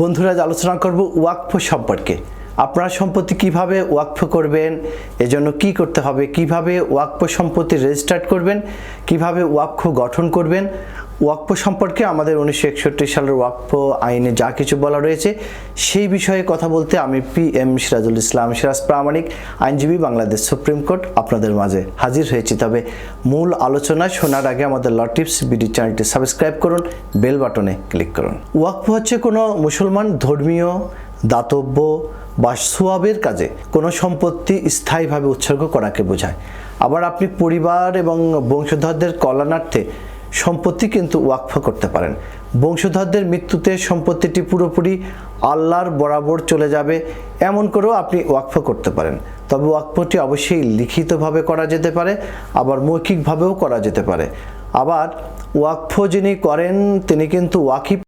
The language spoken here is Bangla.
বন্ধুরা আলোচনা করব ওয়াকফ সম্পর্কে। আপনার সম্পত্তি কীভাবে ওয়াকফ করবেন, এজন্য কি করতে হবে, কীভাবে ওয়াকফ সম্পত্তি রেজিস্টার্ড করবেন, কীভাবে ওয়াকফ গঠন করবেন ওয়াকফ সম্পর্কে আমাদের উনিশশো একষট্টি সালের ওয়াকফ আইনে যা কিছু বলা রয়েছে, সেই বিষয়ে কথা বলতে আমি পি এম সিরাজুল ইসলাম সিরাজ প্রামাণিক, আইনজীবী বাংলাদেশ সুপ্রিম কোর্ট আপনাদের মাঝে হাজির হয়েছি। তবে মূল আলোচনা শোনার আগে আমাদের ল টিপস বিডি চ্যানেলটি সাবস্ক্রাইব করুন, বেল বাটনে ক্লিক করুন। ওয়াকফ হচ্ছে কোনো মুসলমান ধর্মীয়, দাতব্য বা সোয়াবের কাজে কোনো সম্পত্তি স্থায়ীভাবে উৎসর্গ করাকে বোঝায়। আবার আপনি পরিবার এবং বংশধরদের কল্যাণার্থে সম্পত্তি কিন্তু ওয়াকফ করতে পারেন। বংশধরদের মৃত্যুতে সম্পত্তিটি পুরোপুরি আল্লাহর বরাবর চলে যাবে, এমন করেও আপনি ওয়াকফ করতে পারেন। তবে ওয়াকফটি অবশ্যই লিখিতভাবে করা যেতে পারে, আবার মৌখিকভাবেও করা যেতে পারে। আবার ওয়াকফ যিনি করেন, তিনি কিন্তু ওয়াকিফ